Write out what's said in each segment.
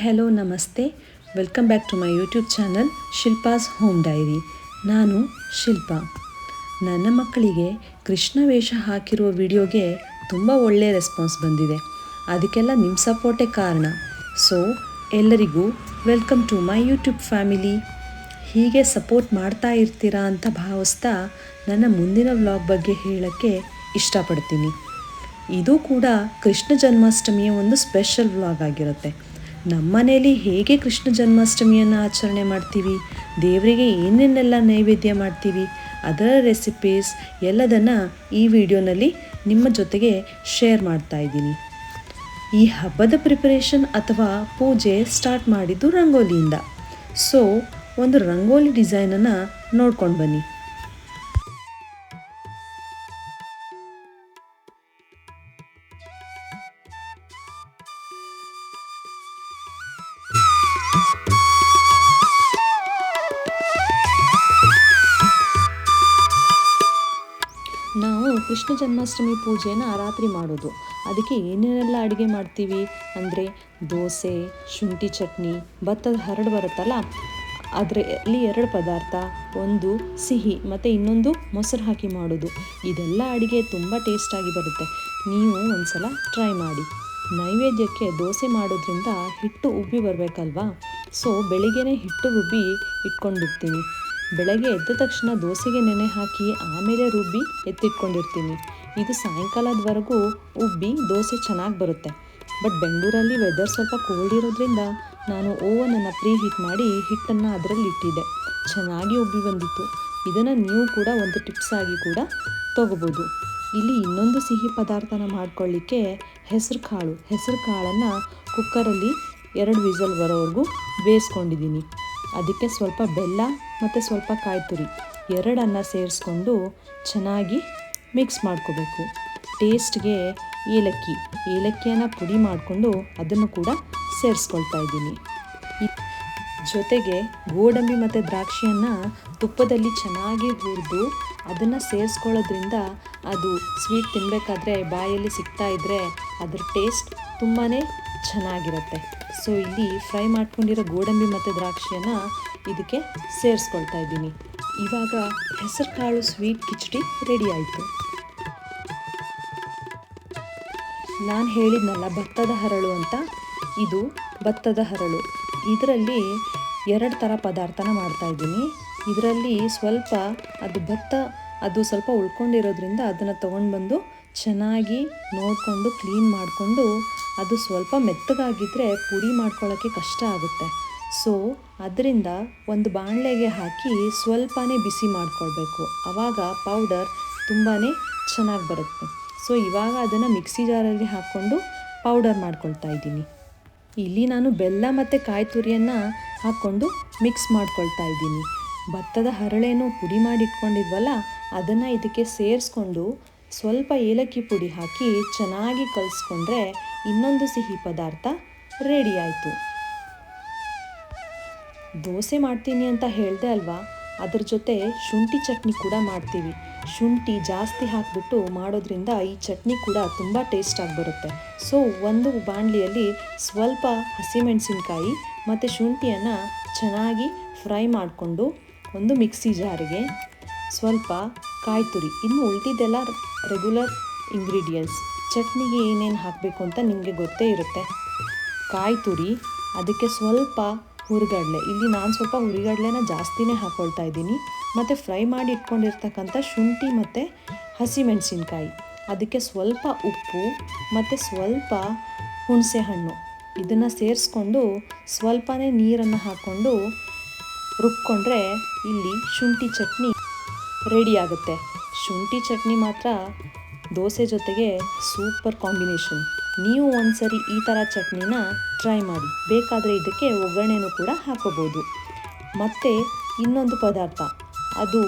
Hello ನಮಸ್ತೆ welcome back to my YouTube channel Shilpa's home diary ನಾನು ಶಿಲ್ಪಾ. ನನ್ನ ಮಕ್ಕಳಿಗೆ ಕೃಷ್ಣ ವೇಷ ಹಾಕಿರುವ ವಿಡಿಯೋಗೆ ತುಂಬ ಒಳ್ಳೆಯ ರೆಸ್ಪಾನ್ಸ್ ಬಂದಿದೆ. ಅದಕ್ಕೆಲ್ಲ ನಿಮ್ಮ ಸಪೋರ್ಟೇ ಕಾರಣ. ಸೊ ಎಲ್ಲರಿಗೂ welcome to my YouTube family ಹೀಗೆ ಸಪೋರ್ಟ್ ಮಾಡ್ತಾ ಇರ್ತೀರಾ ಅಂತ ಭಾವಿಸ್ತಾ ನನ್ನ ಮುಂದಿನ ವ್ಲಾಗ್ ಬಗ್ಗೆ ಹೇಳೋಕ್ಕೆ ಇಷ್ಟಪಡ್ತೀನಿ. ಇದು ಕೂಡ ಕೃಷ್ಣ ಜನ್ಮಾಷ್ಟಮಿಯ ಒಂದು ಸ್ಪೆಷಲ್ ವ್ಲಾಗ್ ಆಗಿರುತ್ತೆ. ನಮ್ಮ ಮನೆಯಲ್ಲಿ ಹೇಗೆ ಕೃಷ್ಣ ಜನ್ಮಾಷ್ಟಮಿಯನ್ನು ಆಚರಣೆ ಮಾಡ್ತೀವಿ, ದೇವರಿಗೆ ಏನೇನೆಲ್ಲ ನೈವೇದ್ಯ ಮಾಡ್ತೀವಿ, ಅದರ ರೆಸಿಪೀಸ್ ಎಲ್ಲದನ್ನು ಈ ವಿಡಿಯೋನಲ್ಲಿ ನಿಮ್ಮ ಜೊತೆಗೆ ಶೇರ್ ಮಾಡ್ತಾ ಇದ್ದೀನಿ. ಈ ಹಬ್ಬದ ಪ್ರಿಪರೇಷನ್ ಅಥವಾ ಪೂಜೆ ಸ್ಟಾರ್ಟ್ ಮಾಡಿದ್ದು ರಂಗೋಲಿಯಿಂದ. ಸೊ ಒಂದು ರಂಗೋಲಿ ಡಿಸೈನನ್ನು ನೋಡ್ಕೊಂಡು ಬನ್ನಿ. ಕೃಷ್ಣ ಜನ್ಮಾಷ್ಟಮಿ ಪೂಜೆನ ರಾತ್ರಿ ಮಾಡೋದು. ಅದಕ್ಕೆ ಏನೇನೆಲ್ಲ ಅಡುಗೆ ಮಾಡ್ತೀವಿ? ಅಂದರೆ ದೋಸೆ, ಶುಂಠಿ ಚಟ್ನಿ, ಭತ್ತದ ಹರಡು ಬರುತ್ತಲ್ಲ, ಅದರಲ್ಲಿ ಎರಡು ಪದಾರ್ಥ, ಒಂದು ಸಿಹಿ, ಮತ್ತು ಇನ್ನೊಂದು ಮೊಸರು ಹಾಕಿ ಮಾಡೋದು. ಇದೆಲ್ಲ ಅಡುಗೆ ತುಂಬ ಟೇಸ್ಟಾಗಿ ಬರುತ್ತೆ. ನೀವು ಒಂದ್ಸಲ ಟ್ರೈ ಮಾಡಿ. ನೈವೇದ್ಯಕ್ಕೆ ದೋಸೆ ಮಾಡೋದ್ರಿಂದ ಹಿಟ್ಟು ಉಬ್ಬಿ ಬರಬೇಕಲ್ವಾ? ಸೊ ಬೆಳಿಗ್ಗೆನೇ ಹಿಟ್ಟು ರುಬ್ಬಿ ಇಟ್ಕೊಂಡ್ಬಿಡ್ತೀನಿ. ಬೆಳಗ್ಗೆ ಎದ್ದ ತಕ್ಷಣ ದೋಸೆಗೆ ನೆನೆ ಹಾಕಿ ಆಮೇಲೆ ರುಬ್ಬಿ ಎತ್ತಿಟ್ಕೊಂಡಿರ್ತೀನಿ. ಇದು ಸಾಯಂಕಾಲದವರೆಗೂ ಉಬ್ಬಿ ದೋಸೆ ಚೆನ್ನಾಗಿ ಬರುತ್ತೆ. ಬಟ್ ಬೆಂಗಳೂರಲ್ಲಿ ವೆದರ್ ಸ್ವಲ್ಪ ಕೋಲ್ಡ್ ಇರೋದ್ರಿಂದ ನಾನು ಓವನನ್ನು ಪ್ರೀ ಹೀಟ್ ಮಾಡಿ ಹಿಟ್ಟನ್ನು ಅದರಲ್ಲಿ ಇಟ್ಟಿದ್ದೆ. ಚೆನ್ನಾಗಿ ಉಬ್ಬಿ ಬಂದಿತ್ತು. ಇದನ್ನು ನೀವು ಕೂಡ ಒಂದು ಟಿಪ್ಸ್ ಆಗಿ ಕೂಡ ತಗೋಬೋದು. ಇಲ್ಲಿ ಇನ್ನೊಂದು ಸಿಹಿ ಪದಾರ್ಥನ ಮಾಡ್ಕೊಳ್ಳಿಕ್ಕೆ ಹೆಸರು ಕಾಳು. ಹೆಸರು ಕಾಳನ್ನು ಕುಕ್ಕರಲ್ಲಿ ಎರಡು ವಿಸಲ್ ಬರೋವರೆಗೂ ಬೇಯಿಸ್ಕೊಂಡಿದ್ದೀನಿ. ಅದಕ್ಕೆ ಸ್ವಲ್ಪ ಬೆಲ್ಲ ಮತ್ತು ಸ್ವಲ್ಪ ಕಾಯಿ ತುರಿ, ಎರಡನ್ನು ಸೇರಿಸ್ಕೊಂಡು ಚೆನ್ನಾಗಿ ಮಿಕ್ಸ್ ಮಾಡ್ಕೋಬೇಕು. ಟೇಸ್ಟ್ಗೆ ಏಲಕ್ಕಿ, ಏಲಕ್ಕಿಯನ್ನು ಪುಡಿ ಮಾಡಿಕೊಂಡು ಅದನ್ನು ಕೂಡ ಸೇರಿಸ್ಕೊಳ್ತಾ ಇದ್ದೀನಿ. ಜೊತೆಗೆ ಗೋಡಂಬಿ ಮತ್ತು ದ್ರಾಕ್ಷಿಯನ್ನು ತುಪ್ಪದಲ್ಲಿ ಚೆನ್ನಾಗಿ ಹುರಿದು ಅದನ್ನು ಸೇರಿಸ್ಕೊಳ್ಳೋದ್ರಿಂದ ಅದು ಸ್ವೀಟ್ ತಿನ್ನಬೇಕಾದ್ರೆ ಬಾಯಲ್ಲಿ ಸಿಗ್ತಾ ಇದ್ದರೆ ಅದ್ರ ಟೇಸ್ಟ್ ತುಂಬಾ ಚೆನ್ನಾಗಿರುತ್ತೆ. ಸೊ ಇಲ್ಲಿ ಫ್ರೈ ಮಾಡ್ಕೊಂಡಿರೋ ಗೋಡಂಬಿ ಮತ್ತು ದ್ರಾಕ್ಷಿಯನ್ನು ಇದಕ್ಕೆ ಸೇರಿಸ್ಕೊಳ್ತಾ ಇದ್ದೀನಿ. ಇವಾಗ ಹೆಸರು ಕಾಳು ಸ್ವೀಟ್ ಕಿಚಡಿ ರೆಡಿ ಆಯಿತು. ನಾನು ಹೇಳಿದ್ನಲ್ಲ ಭತ್ತದ ಹರಳು ಅಂತ? ಇದು ಭತ್ತದ ಹರಳು. ಇದರಲ್ಲಿ ಎರಡು ಥರ ಪದಾರ್ಥನ ಮಾಡ್ತಾಯಿದ್ದೀನಿ ಇದರಲ್ಲಿ ಸ್ವಲ್ಪ ಅದು ಭತ್ತ, ಅದು ಸ್ವಲ್ಪ ಉಳ್ಕೊಂಡಿರೋದ್ರಿಂದ ಅದನ್ನು ತೊಗೊಂಡು ಬಂದು ಚೆನ್ನಾಗಿ ನೋಡಿಕೊಂಡು ಕ್ಲೀನ್ ಮಾಡಿಕೊಂಡು ಅದು ಸ್ವಲ್ಪ ಮೆತ್ತಗಾಗಿದ್ದರೆ ಪುಡಿ ಮಾಡ್ಕೊಳ್ಳೋಕ್ಕೆ ಕಷ್ಟ ಆಗುತ್ತೆ. ಸೊ ಅದರಿಂದ ಒಂದು ಬಾಣಲೆಗೆ ಹಾಕಿ ಸ್ವಲ್ಪನೇ ಬಿಸಿ ಮಾಡಿಕೊಳ್ಬೇಕು. ಆವಾಗ ಪೌಡರ್ ತುಂಬಾ ಚೆನ್ನಾಗಿ ಬರುತ್ತೆ. ಸೊ ಇವಾಗ ಅದನ್ನು ಮಿಕ್ಸಿ ಜಾರಲ್ಲಿ ಹಾಕ್ಕೊಂಡು ಪೌಡರ್ ಮಾಡ್ಕೊಳ್ತಾ ಇದ್ದೀನಿ. ಇಲ್ಲಿ ನಾನು ಬೆಲ್ಲ ಮತ್ತು ಕಾಯಿ ತುರಿಯನ್ನು ಹಾಕ್ಕೊಂಡು ಮಿಕ್ಸ್ ಮಾಡ್ಕೊಳ್ತಾ ಇದ್ದೀನಿ. ಭತ್ತದ ಹರಳೇನು ಪುಡಿ ಮಾಡಿ ಇಟ್ಕೊಂಡಿದ್ವಲ್ಲ ಅದನ್ನು ಇದಕ್ಕೆ ಸೇರಿಸ್ಕೊಂಡು ಸ್ವಲ್ಪ ಏಲಕ್ಕಿ ಪುಡಿ ಹಾಕಿ ಚೆನ್ನಾಗಿ ಕಲಿಸ್ಕೊಂಡ್ರೆ ಇನ್ನೊಂದು ಸಿಹಿ ಪದಾರ್ಥ ರೆಡಿ ಆಯಿತು. ದೋಸೆ ಮಾಡ್ತೀನಿ ಅಂತ ಹೇಳಿದೆ ಅಲ್ವಾ? ಅದ್ರ ಜೊತೆ ಶುಂಠಿ ಚಟ್ನಿ ಕೂಡ ಮಾಡ್ತೀವಿ. ಶುಂಠಿ ಜಾಸ್ತಿ ಹಾಕಿಬಿಟ್ಟು ಮಾಡೋದ್ರಿಂದ ಈ ಚಟ್ನಿ ಕೂಡ ತುಂಬ ಟೇಸ್ಟಾಗಿ ಬರುತ್ತೆ ಸೊ, ಒಂದು ಬಾಣಲಿಯಲ್ಲಿ ಸ್ವಲ್ಪ ಹಸಿಮೆಣಸಿನ್ಕಾಯಿ ಮತ್ತು ಶುಂಠಿಯನ್ನು ಚೆನ್ನಾಗಿ ಫ್ರೈ ಮಾಡಿಕೊಂಡು ಒಂದು ಮಿಕ್ಸಿ ಜಾರಿಗೆ ಸ್ವಲ್ಪ ಕಾಯಿ ತುರಿ ಇನ್ನು ಉಳಿದಿದ್ದೆಲ್ಲ ರೆಗ್ಯುಲರ್ ಇಂಗ್ರೀಡಿಯೆಂಟ್ಸ್. ಚಟ್ನಿಗೆ ಏನೇನು ಹಾಕಬೇಕು ಅಂತ ನಿಮಗೆ ಗೊತ್ತೇ ಇರುತ್ತೆ. ಕಾಯಿ ತುರಿ ಅದಕ್ಕೆ ಸ್ವಲ್ಪ ಹುರಿಗಡಲೆ. ಇಲ್ಲಿ ನಾನು ಸ್ವಲ್ಪ ಹುರಿಗಡಲೆನ ಜಾಸ್ತಿನೇ ಹಾಕ್ಕೊಳ್ತಾ ಇದ್ದೀನಿ. ಮತ್ತು ಫ್ರೈ ಮಾಡಿ ಇಟ್ಕೊಂಡಿರ್ತಕ್ಕಂಥ ಶುಂಠಿ ಮತ್ತು ಹಸಿಮೆಣಸಿನ್ಕಾಯಿ. ಅದಕ್ಕೆ ಸ್ವಲ್ಪ ಉಪ್ಪು, ಮತ್ತು ಸ್ವಲ್ಪ ಹುಣಸೆ ಹಣ್ಣು. ಇದನ್ನು ಸೇರಿಸ್ಕೊಂಡು ಸ್ವಲ್ಪನೇ ನೀರನ್ನು ಹಾಕ್ಕೊಂಡು ರುಬ್ಕೊಂಡ್ರೆ ಇಲ್ಲಿ ಶುಂಠಿ ಚಟ್ನಿ ರೆಡಿ ಆಗುತ್ತೆ. ಶುಂಠಿ ಚಟ್ನಿ ಮಾತ್ರ ದೋಸೆ ಜೊತೆಗೆ ಸೂಪರ್ ಕಾಂಬಿನೇಷನ್. ನೀವು ಒಂದ್ಸರಿ ಈ ಥರ ಚಟ್ನಿನ ಟ್ರೈ ಮಾಡಿ. ಬೇಕಾದರೆ ಇದಕ್ಕೆ ಒಗ್ಗರಣೆನೂ ಕೂಡ ಹಾಕೋಬೋದು ಮತ್ತು ಇನ್ನೊಂದು ಪದಾರ್ಥ. ಅದು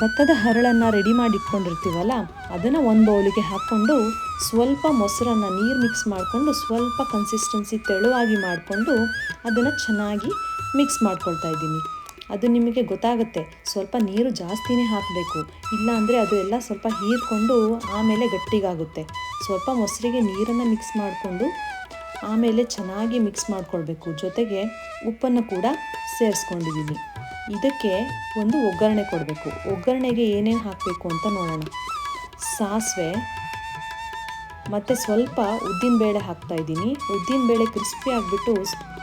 ಭತ್ತದ ಹರಳನ್ನು ರೆಡಿ ಮಾಡಿ ಇಟ್ಕೊಂಡಿರ್ತೀವಲ್ಲ, ಅದನ್ನು ಒಂದು ಬೌಲಿಗೆ ಹಾಕ್ಕೊಂಡು ಸ್ವಲ್ಪ ಮೊಸರನ್ನು ನೀರು ಮಿಕ್ಸ್ ಮಾಡಿಕೊಂಡು ಸ್ವಲ್ಪ ಕನ್ಸಿಸ್ಟೆನ್ಸಿ ತೆಳುವಾಗಿ ಮಾಡಿಕೊಂಡು ಅದನ್ನು ಚೆನ್ನಾಗಿ ಮಿಕ್ಸ್ ಮಾಡ್ಕೊಳ್ತಾ ಇದ್ದೀನಿ. ಅದು ನಿಮಗೆ ಗೊತ್ತಾಗುತ್ತೆ. ಸ್ವಲ್ಪ ನೀರು ಜಾಸ್ತಿನೇ ಹಾಕಬೇಕು. ಇಲ್ಲ ಅಂದರೆ ಅದು ಎಲ್ಲ ಸ್ವಲ್ಪ ಹೀರ್ಕೊಂಡು ಆಮೇಲೆ ಗಟ್ಟಿಗಾಗುತ್ತೆ. ಸ್ವಲ್ಪ ಮೊಸರಿಗೆ ನೀರನ್ನು ಮಿಕ್ಸ್ ಮಾಡಿಕೊಂಡು, ಆಮೇಲೆ ಚೆನ್ನಾಗಿ ಮಿಕ್ಸ್ ಮಾಡಿಕೊಳ್ಬೇಕು. ಜೊತೆಗೆ ಉಪ್ಪನ್ನು ಕೂಡ ಸೇರಿಸ್ಕೊಂಡಿದ್ದೀನಿ ಇದಕ್ಕೆ ಒಂದು ಒಗ್ಗರಣೆ ಕೊಡಬೇಕು. ಒಗ್ಗರಣೆಗೆ ಏನೇನು ಹಾಕಬೇಕು ಅಂತ ನೋಡೋಣ. ಸಾಸಿವೆ, ಮತ್ತು ಸ್ವಲ್ಪ ಉದ್ದಿನಬೇಳೆ ಹಾಕ್ತಾಯಿದ್ದೀನಿ ಉದ್ದಿನಬೇಳೆ ಕ್ರಿಸ್ಪಿ ಆಗಿಬಿಟ್ಟು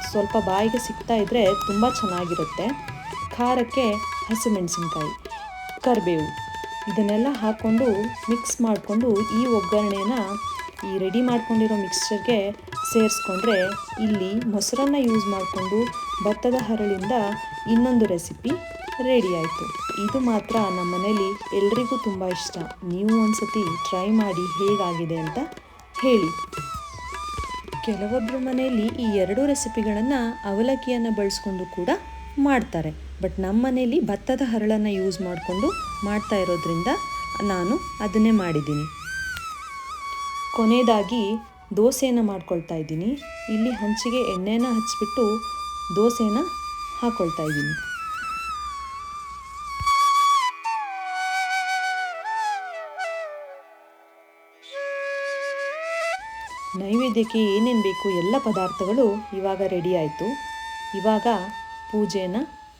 ಸ್ವಲ್ಪ ಬಾಯಿಗೆ ಸಿಗ್ತಾ ಇದ್ದರೆ ತುಂಬ ಚೆನ್ನಾಗಿರುತ್ತೆ. ಖಾರಕ್ಕೆ ಹಸಿಮೆಣಸಿನ್ಕಾಯಿ, ಕರಿಬೇವು. ಇದನ್ನೆಲ್ಲ ಹಾಕ್ಕೊಂಡು ಮಿಕ್ಸ್ ಮಾಡಿಕೊಂಡು ಈ ಒಗ್ಗರಣೆನ ಈ ರೆಡಿ ಮಾಡ್ಕೊಂಡಿರೋ ಮಿಕ್ಸ್ಚರ್ಗೆ ಸೇರಿಸ್ಕೊಂಡ್ರೆ ಇಲ್ಲಿ ಮೊಸರನ್ನ ಯೂಸ್ ಮಾಡಿಕೊಂಡು ಭತ್ತದ ಹರಳಿಂದ ಇನ್ನೊಂದು ರೆಸಿಪಿ ರೆಡಿ ಆಯಿತು. ಇದು ಮಾತ್ರ ನಮ್ಮ ಮನೇಲಿ ಎಲ್ರಿಗೂ ತುಂಬ ಇಷ್ಟ. ನೀವು ಒಂದ್ಸತಿ ಟ್ರೈ ಮಾಡಿ ಹೇಗಾಗಿದೆ ಅಂತ ಹೇಳಿ. ಕೆಲವೊಬ್ಬರ ಮನೆಯಲ್ಲಿ ಈ ಎರಡೂ ರೆಸಿಪಿಗಳನ್ನು ಅವಲಕ್ಕಿಯನ್ನು ಬಳಸ್ಕೊಂಡು ಕೂಡ ಮಾಡ್ತಾರೆ. ಬಟ್ ನಮ್ಮ ಮನೇಲಿ ಭತ್ತದ ಹರಳನ್ನು ಯೂಸ್ ಮಾಡಿಕೊಂಡು ಮಾಡ್ತಾ ಇರೋದ್ರಿಂದ ನಾನು ಅದನ್ನೇ ಮಾಡಿದ್ದೀನಿ. ಕೊನೆಯದಾಗಿ ದೋಸೆನ ಮಾಡ್ಕೊಳ್ತಾ ಇದ್ದೀನಿ. ಇಲ್ಲಿ ಹಂಚಿಗೆ ಎಣ್ಣೆನ ಹಚ್ಚಿಬಿಟ್ಟು ದೋಸೆನ ಹಾಕ್ಕೊಳ್ತಾ ಇದ್ದೀನಿ. ನೈವೇದ್ಯಕ್ಕೆ ಏನೇನು ಬೇಕು ಎಲ್ಲ ಪದಾರ್ಥಗಳು ಇವಾಗ ರೆಡಿ ಆಯಿತು. ಇವಾಗ ಪೂಜೆನ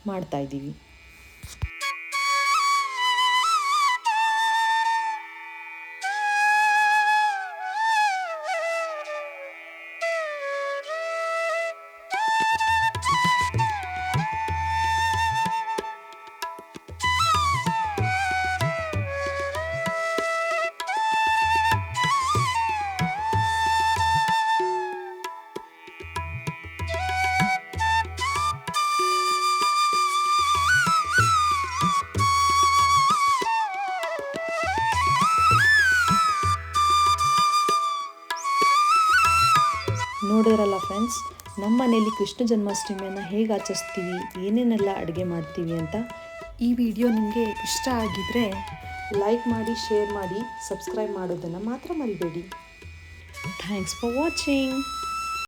ಮಾಡ್ತಾ ಇದ್ದೀವಿ ನೋಡಿದ್ರಲ್ಲ ಫ್ರೆಂಡ್ಸ್ ನಮ್ಮ ಮನೇಲಿ ಕೃಷ್ಣ ಜನ್ಮಾಷ್ಟಮಿಯನ್ನು ಹೇಗೆ ಆಚರಿಸ್ತೀವಿ? ಏನೇನೆಲ್ಲ ಅಡುಗೆ ಮಾಡ್ತೀವಿ ಅಂತ ಈ ವಿಡಿಯೋ ನಿಮಗೆ ಇಷ್ಟ ಆಗಿದ್ರೆ ಲೈಕ್ ಮಾಡಿ ಶೇರ್ ಮಾಡಿ ಸಬ್ಸ್ಕ್ರೈಬ್ ಮಾಡೋದನ್ನು ಮಾತ್ರ ಮರಿಬೇಡಿ. Thanks for watching